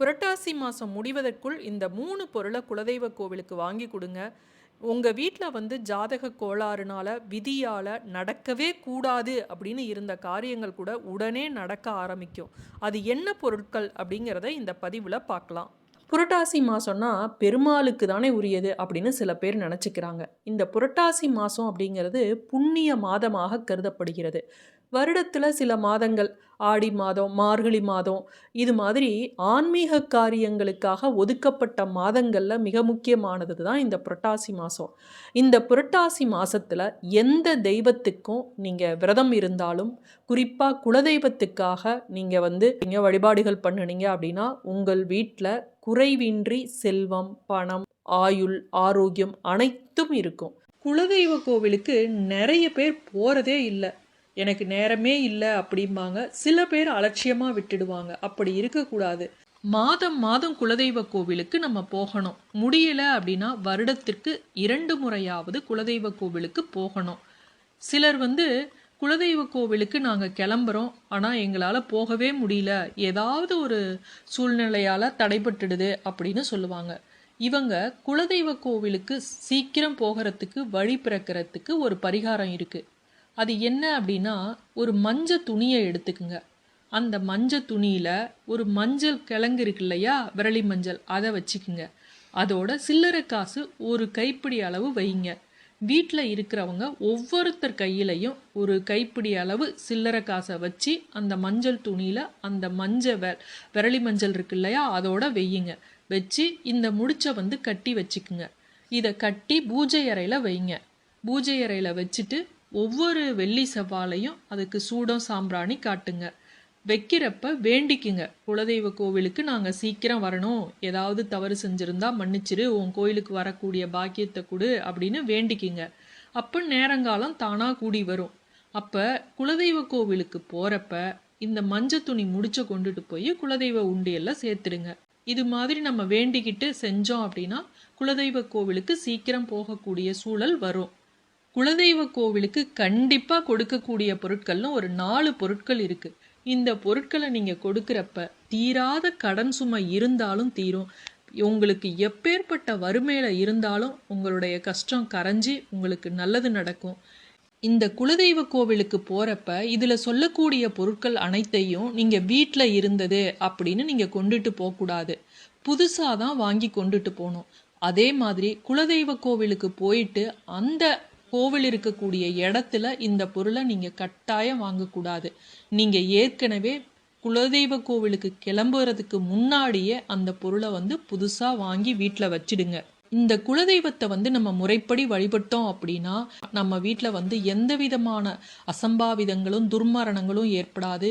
புரட்டாசி மாதம் முடிவதற்குள் இந்த மூணு பொருளை குலதெய்வ கோவிலுக்கு வாங்கி கொடுங்க. உங்கள் வீட்டில் வந்து ஜாதக கோளாறுனால விதியால் நடக்கவே கூடாது அப்படின்னு இருந்த காரியங்கள் கூட உடனே நடக்க ஆரம்பிக்கும். அது என்ன பொருட்கள் அப்படிங்கிறத இந்த பதிவில் பார்க்கலாம். புரட்டாசி மாதம்னா பெருமாளுக்கு தானே உரியது அப்படின்னு சில பேர் நினச்சிக்கிறாங்க. இந்த புரட்டாசி மாதம் அப்படிங்கிறது புண்ணிய மாதமாக கருதப்படுகிறது. வருடத்தில் சில மாதங்கள் ஆடி மாதம் மார்கழி மாதம் இது மாதிரி ஆன்மீக காரியங்களுக்காக ஒதுக்கப்பட்ட மாதங்களில் மிக முக்கியமானது தான் இந்த புரட்டாசி மாதம் இந்த புரட்டாசி மாதத்தில் எந்த தெய்வத்துக்கும் நீங்கள் விரதம் இருந்தாலும் குறிப்பாக குலதெய்வத்துக்காக நீங்கள் வந்து நீங்கள் வழிபாடுகள் பண்ணுனீங்க அப்படின்னா உங்கள் வீட்டில் குறைவின்றி செல்வம் பணம் ஆயுள் ஆரோக்கியம் அனைத்தும் இருக்கும். குலதெய்வ கோவிலுக்கு நிறைய பேர் போகிறதே இல்லை. எனக்கு நேரமே இல்லை அப்படிம்பாங்க. சில பேர் அலட்சியமாக விட்டுடுவாங்க. அப்படி இருக்கக்கூடாது. மாதம் மாதம் குலதெய்வ கோவிலுக்கு நம்ம போகணும். முடியல அப்படின்னா வருடத்திற்கு இரண்டு முறையாவது குலதெய்வ கோவிலுக்கு போகணும். சிலர் வந்து குலதெய்வ கோவிலுக்கு நாங்கள் கிளம்புறோம். ஆனால் எங்களால் போகவே முடியல. ஏதாவது ஒரு சூழ்நிலையால் தடைபட்டுடுது அப்படின்னு சொல்லுவாங்க. இவங்க குலதெய்வ கோவிலுக்கு சீக்கிரம் போகிறதுக்கு வழி பிறக்கிறதுக்கு ஒரு பரிகாரம் இருக்குது அது என்ன அப்படின்னா ஒரு மஞ்சள் துணியை எடுத்துக்குங்க. அந்த மஞ்சள் துணியில் ஒரு மஞ்சள் கிழங்கு இருக்கு இல்லையா? விரலி மஞ்சள். அதை வச்சுக்குங்க. அதோட சில்லறை காசு ஒரு கைப்பிடி அளவு வைங்க. வீட்டில் இருக்கிறவங்க ஒவ்வொருத்தர் கையிலையும் ஒரு கைப்பிடி அளவு சில்லறை காசை வச்சு அந்த மஞ்சள் துணியில் அந்த மஞ்சள் வெ விரலி மஞ்சள் இருக்கு இல்லையா? அதோட வெய்யுங்க வச்சு இந்த முடிச்சை வந்து கட்டி வச்சுக்குங்க. இதை கட்டி பூஜை அறையில் வைங்க. பூஜை அறையில் வச்சுட்டு ஒவ்வொரு வெள்ளி செவ்வாலையும் அதுக்கு சூடம் சாம்பிராணி காட்டுங்க. வைக்கிறப்ப வேண்டிக்குங்க. குலதெய்வ கோவிலுக்கு நாங்கள் சீக்கிரம் வரணும். ஏதாவது தவறு செஞ்சுருந்தா மன்னிச்சிரு உன் கோயிலுக்கு வரக்கூடிய பாக்கியத்தை கொடு அப்படின்னு வேண்டிக்குங்க. அப்போ நேரங்காலம் தானாக கூடி வரும். அப்போ குலதெய்வ கோவிலுக்கு போகிறப்ப இந்த மஞ்சள் துணி முடிச்ச கொண்டுட்டு போய் குலதெய்வ உண்டியெல்லாம் சேர்த்துடுங்க. இது மாதிரி நம்ம வேண்டிக்கிட்டு செஞ்சோம் அப்படின்னா குலதெய்வ கோவிலுக்கு சீக்கிரம் போகக்கூடிய சூழல் வரும். குலதெய்வ கோவிலுக்கு கண்டிப்பாக கொடுக்கக்கூடிய பொருட்கள்னு ஒரு நாலு பொருட்கள் இருக்குது இந்த பொருட்களை நீங்கள் கொடுக்குறப்ப தீராத கடன் சுமை இருந்தாலும் தீரும். உங்களுக்கு எப்பேற்பட்ட வறுமையில் இருந்தாலும் உங்களுடைய கஷ்டம் கரைஞ்சி உங்களுக்கு நல்லது நடக்கும். இந்த குலதெய்வ கோவிலுக்கு போகிறப்ப இதில் சொல்லக்கூடிய பொருட்கள் அனைத்தையும் நீங்கள் வீட்டில் இருந்தது அப்படின்னு நீங்கள் கொண்டுட்டு போகக்கூடாது. புதுசாக தான் வாங்கி கொண்டுட்டு போகணும். அதே மாதிரி குலதெய்வ கோவிலுக்கு போயிட்டு அந்த கோவில் இருக்கக்கூடிய இடத்துல இந்த பொருளை நீங்கள் கட்டாயம் வாங்கக்கூடாது. நீங்கள் ஏற்கனவே குலதெய்வ கோவிலுக்கு கிளம்புறதுக்கு முன்னாடியே அந்த பொருளை வந்து புதுசாக வாங்கி வீட்டில் வச்சிடுங்க. இந்த குலதெய்வத்தை வந்து நம்ம முறைப்படி வழிபட்டோம் அப்படின்னா நம்ம வீட்டில் வந்து எந்த விதமான அசம்பாவிதங்களும் துர்மரணங்களும் ஏற்படாது.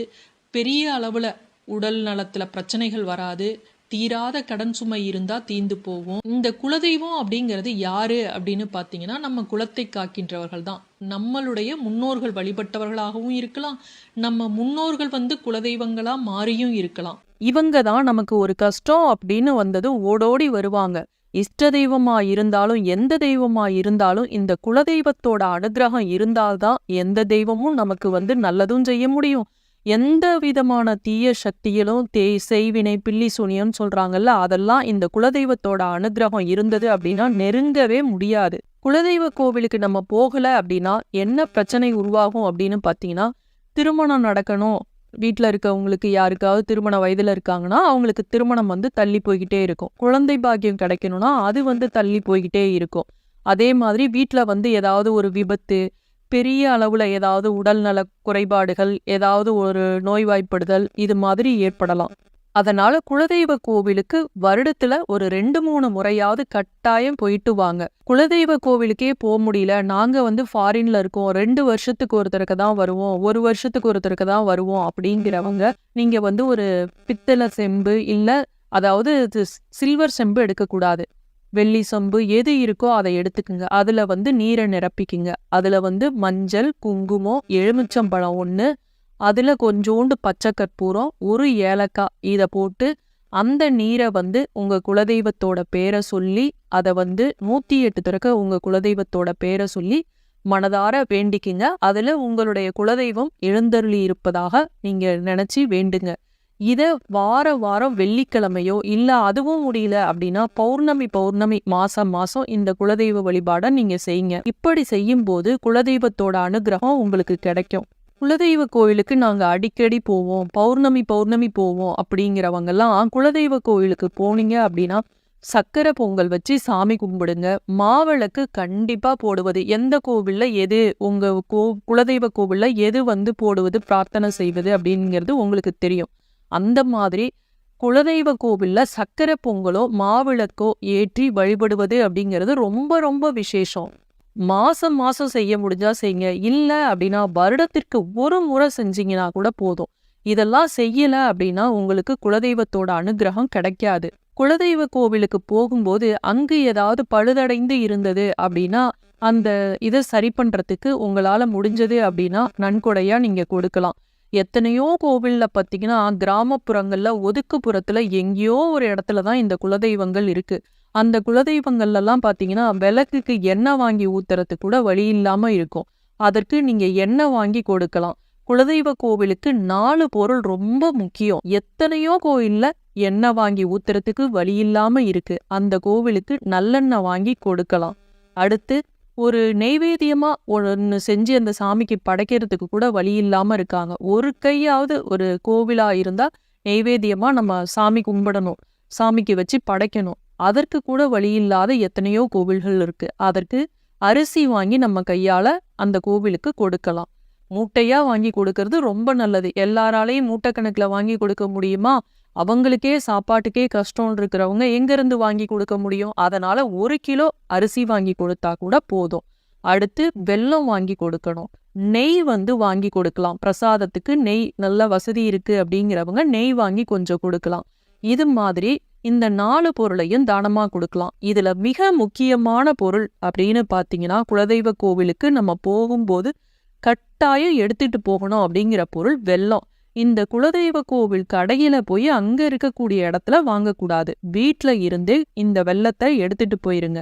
பெரிய அளவில் உடல் நலத்தில் பிரச்சனைகள் வராது. தீராத கடன் சுமை இருந்தா தீந்து போகும். இந்த குலதெய்வம் அப்படிங்கிறது யாரு அப்படின்னு பார்த்தீங்கன்னா நம்ம குலத்தை காக்கின்றவர்கள் தான் நம்மளுடைய முன்னோர்கள் வழிபட்டவர்களாகவும் இருக்கலாம். நம்ம முன்னோர்கள் வந்து குலதெய்வங்களா மாறியும் இருக்கலாம். இவங்க தான் நமக்கு ஒரு கஷ்டம் அப்படின்னு வந்தது ஓடோடி வருவாங்க. இஷ்ட தெய்வமா இருந்தாலும் எந்த தெய்வமா இருந்தாலும் இந்த குலதெய்வத்தோட அனுகிரகம் இருந்தால்தான் எந்த தெய்வமும் நமக்கு வந்து நல்லதும் செய்ய முடியும். எந்த விதமான தீய சக்தியிலும் தே செய்வினை பில்லி சூனியம் சொல்றாங்கல்ல அதெல்லாம் இந்த குலதெய்வத்தோட அனுகிரகம் இருந்தது அப்படின்னா நெருங்கவே முடியாது. குலதெய்வ கோவிலுக்கு நம்ம போகல அப்படின்னா என்ன பிரச்சனை உருவாகும் அப்படின்னு பார்த்தீங்கன்னா திருமணம் நடக்கணும். வீட்டில் இருக்கவங்களுக்கு யாருக்காவது திருமண வயதில் இருக்காங்கன்னா அவங்களுக்கு திருமணம் வந்து தள்ளி போய்கிட்டே இருக்கும். குழந்தை பாக்கியம் கிடைக்கணும்னா அது வந்து தள்ளி போய்கிட்டே இருக்கும். அதே மாதிரி வீட்டில் வந்து ஏதாவது ஒரு விபத்து பெரிய அளவில் ஏதாவது உடல்நல குறைபாடுகள் ஏதாவது ஒரு நோய்வாய்ப்படுதல் இது மாதிரி ஏற்படலாம். அதனால குலதெய்வ கோவிலுக்கு வருடத்துல ஒரு ரெண்டு மூணு முறையாவது கட்டாயம் போயிட்டு வாங்க. குலதெய்வ கோவிலுக்கே போக முடியல. நாங்க வந்து ஃபாரின்ல இருக்கோம். ரெண்டு வருஷத்துக்கு ஒருத்தருக்கு தான் வருவோம். ஒரு வருஷத்துக்கு ஒருத்தருக்கு தான் வருவோம் அப்படிங்கிறவங்க நீங்க வந்து ஒரு பித்தளை செம்பு இல்ல அதாவது சில்வர் செம்பு எடுக்கக்கூடாது. வெள்ளி சொம்பு எது இருக்கோ அதை எடுத்துக்குங்க. அதில் வந்து நீரை நிரப்பிக்குங்க. அதில் வந்து மஞ்சள் குங்குமம் எலுமிச்சம்பழம் ஒன்று அதில் கொஞ்சோண்டு பச்சை கற்பூரம் ஒரு ஏலக்காய். இதை போட்டு அந்த நீரை வந்து உங்கள் குலதெய்வத்தோட பேரை சொல்லி அதை வந்து நூற்றி எட்டு திறக்க உங்கள் குலதெய்வத்தோட பேரை சொல்லி மனதார வேண்டிக்கிங்க. அதில் உங்களுடைய குலதெய்வம் எழுந்தருளி இருப்பதாக நீங்கள் நினச்சி வேண்டுங்க. இதை வார வாரம் வெள்ளிக்கிழமையோ இல்ல அதுவும் முடியல அப்படின்னா பௌர்ணமி பௌர்ணமி மாசம் மாசம் இந்த குலதெய்வ வழிபாட நீங்க செய்யுங்க. இப்படி செய்யும் போது குலதெய்வத்தோட அனுகிரகம் உங்களுக்கு கிடைக்கும். குலதெய்வ கோயிலுக்கு நாங்க அடிக்கடி போவோம். பௌர்ணமி பௌர்ணமி போவோம் அப்படிங்கிறவங்கெல்லாம் குலதெய்வ கோயிலுக்கு போனீங்க அப்படின்னா சக்கரை பொங்கல் வச்சு சாமி கும்பிடுங்க. மாவிளக்கு கண்டிப்பா போடுவது. எந்த கோவில்ல எது உங்க கோ குலதெய்வ கோவில்ல எது வந்து போடுவது பிரார்த்தனை செய்வது அப்படிங்கிறது உங்களுக்கு தெரியும். அந்த மாதிரி குலதெய்வ கோவில்ல சக்கரை பொங்கலோ மாவிளக்கோ ஏற்றி வழிபடுவது அப்படிங்கிறது ரொம்ப ரொம்ப விசேஷம். மாசம் மாசம் செய்ய முடிஞ்சா செய்யுங்க இல்ல அப்படின்னா வருடத்திற்கு ஒரு முறை செஞ்சீங்கன்னா கூட போதும். இதெல்லாம் செய்யல அப்படின்னா உங்களுக்கு குலதெய்வத்தோட அனுகிரகம் கிடைக்காது. குலதெய்வ கோவிலுக்கு போகும்போது அங்கு ஏதாவது பழுதடைந்து இருந்தது அப்படின்னா அந்த இதை சரி பண்றதுக்கு உங்களால முடிஞ்சது அப்படின்னா நன்கொடையா நீங்க கொடுக்கலாம். எத்தனையோ கோவில்ல பாத்தீங்கன்னா கிராமப்புறங்கள்ல ஒதுக்குப்புறத்துல எங்கேயோ ஒரு இடத்துல தான் இந்த குலதெய்வங்கள் இருக்கு. அந்த குலதெய்வங்கள்லாம் பார்த்தீங்கன்னா பாத்தீங்கன்னா விளக்குக்கு எண்ணெய் வாங்கி ஊத்துறதுக்கு கூட வழி இல்லாமல் இருக்கும். அதற்கு நீங்க எண்ணெய் வாங்கி கொடுக்கலாம். குலதெய்வ கோவிலுக்கு நாலு பொருள் ரொம்ப முக்கியம். எத்தனையோ கோயிலில் எண்ணெய் வாங்கி ஊத்துறதுக்கு வழி இல்லாமல் இருக்கு. அந்த கோவிலுக்கு நல்லெண்ணெய் வாங்கி கொடுக்கலாம். அடுத்து ஒரு நெய்வேத்தியமாக ஒன்று செஞ்சு அந்த சாமிக்கு படைக்கிறதுக்கு கூட வழி இல்லாமல் இருக்காங்க. ஒரு கையாவது ஒரு கோவிலா இருந்தா நெய்வேத்தியமாக நம்ம சாமி கும்பிடணும் சாமிக்கு வச்சு படைக்கணும். அதற்கு கூட வழி இல்லாத எத்தனையோ கோவில்கள் இருக்கு. அதற்கு அரிசி வாங்கி நம்ம கையால அந்த கோவிலுக்கு கொடுக்கலாம். மூட்டையா வாங்கி கொடுக்கறது ரொம்ப நல்லது. எல்லாராலையும் மூட்டை வாங்கி கொடுக்க முடியுமா? அவங்களுக்கே சாப்பாட்டுக்கே கஷ்டம் இருக்கிறவங்க எங்க இருந்து வாங்கி கொடுக்க முடியும்? அதனால ஒரு கிலோ அரிசி வாங்கி கொடுத்தா கூட போதும். அடுத்து வெல்லம் வாங்கி கொடுக்கணும். நெய் வந்து வாங்கி கொடுக்கலாம். பிரசாதத்துக்கு நெய் நல்ல வசதி இருக்கு அப்படிங்கிறவங்க நெய் வாங்கி கொஞ்சம் கொடுக்கலாம். இது மாதிரி இந்த நாலு பொருளையும் தானமா கொடுக்கலாம். இதுல மிக முக்கியமான பொருள் அப்படின்னு பாத்தீங்கன்னா குலதெய்வ கோவிலுக்கு நம்ம போகும்போது கட்டாயம் எடுத்துகிட்டு போகணும் அப்படிங்கிற பொருள் வெல்லம். இந்த குலதெய்வ கோவில் கடையில போய் அங்க இருக்கக்கூடிய இடத்துல வாங்கக்கூடாது. வீட்ல இருந்து இந்த வெள்ளத்தை எடுத்துட்டு போயிருங்க.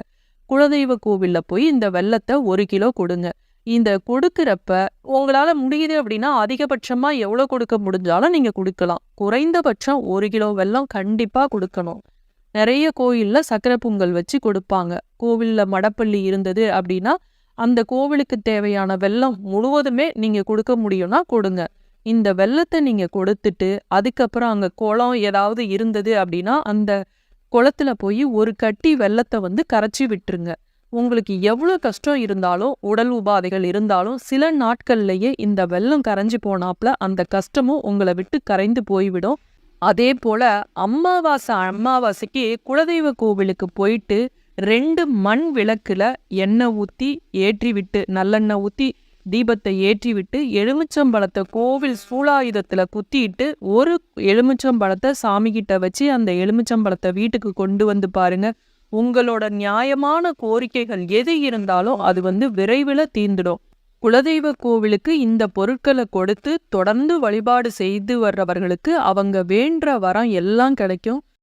குலதெய்வ கோவில்ல போய் இந்த வெள்ளத்தை ஒரு கிலோ கொடுங்க. இந்த கொடுக்கறப்ப உங்களால முடியுது அப்படின்னா அதிகபட்சமா எவ்வளவு கொடுக்க முடிஞ்சாலும் நீங்க கொடுக்கலாம். குறைந்தபட்சம் ஒரு கிலோ வெல்லம் கண்டிப்பா கொடுக்கணும். நிறைய கோயில்ல சக்கரை பொங்கல் வச்சு கொடுப்பாங்க. கோவில்ல மடப்பள்ளி இருந்தது அப்படின்னா அந்த கோவிலுக்கு தேவையான வெல்லம் முழுவதுமே நீங்க கொடுக்க முடியும்னா கொடுங்க. இந்த வெள்ளத்தை நீங்க கொடுத்துட்டு அதுக்கப்புறம் அங்க குளம் ஏதாவது இருந்தது அப்படின்னா அந்த குளத்துல போய் ஒரு கட்டி வெள்ளத்தை வந்து கரைச்சி விட்டுருங்க. உங்களுக்கு எவ்வளோ கஷ்டம் இருந்தாலும் உடல் உபாதைகள் இருந்தாலும் சில நாட்கள்லயே இந்த வெல்லம் கரைஞ்சு போனாப்புல அந்த கஷ்டமும் உங்களை விட்டு கரைந்து போய்விடும். அதே போல அமாவாசை அமாவாசைக்கு குலதெய்வ கோவிலுக்கு போயிட்டு ரெண்டு மண் விளக்குல எண்ணெய் ஊத்தி ஏற்றி விட்டு நல்லெண்ணெய் ஊத்தி தீபத்தை ஏற்றிவிட்டு எலுமிச்சம்பழத்தை கோவில் சூலாயுதத்துல குத்திட்டு ஒரு எலுமிச்சம்பழத்தை சாமிகிட்ட வச்சு அந்த எலுமிச்சம்பழத்தை வீட்டுக்கு கொண்டு வந்து பாருங்க. உங்களோட நியாயமான கோரிக்கைகள் எது இருந்தாலும் அது வந்து விரைவில் தீர்ந்துடும். குலதெய்வ கோவிலுக்கு இந்த பொருட்களை கொடுத்து தொடர்ந்து வழிபாடு செய்து வர்றவர்களுக்கு அவங்க வேண்ட வரம் எல்லாம் கிடைக்கும்.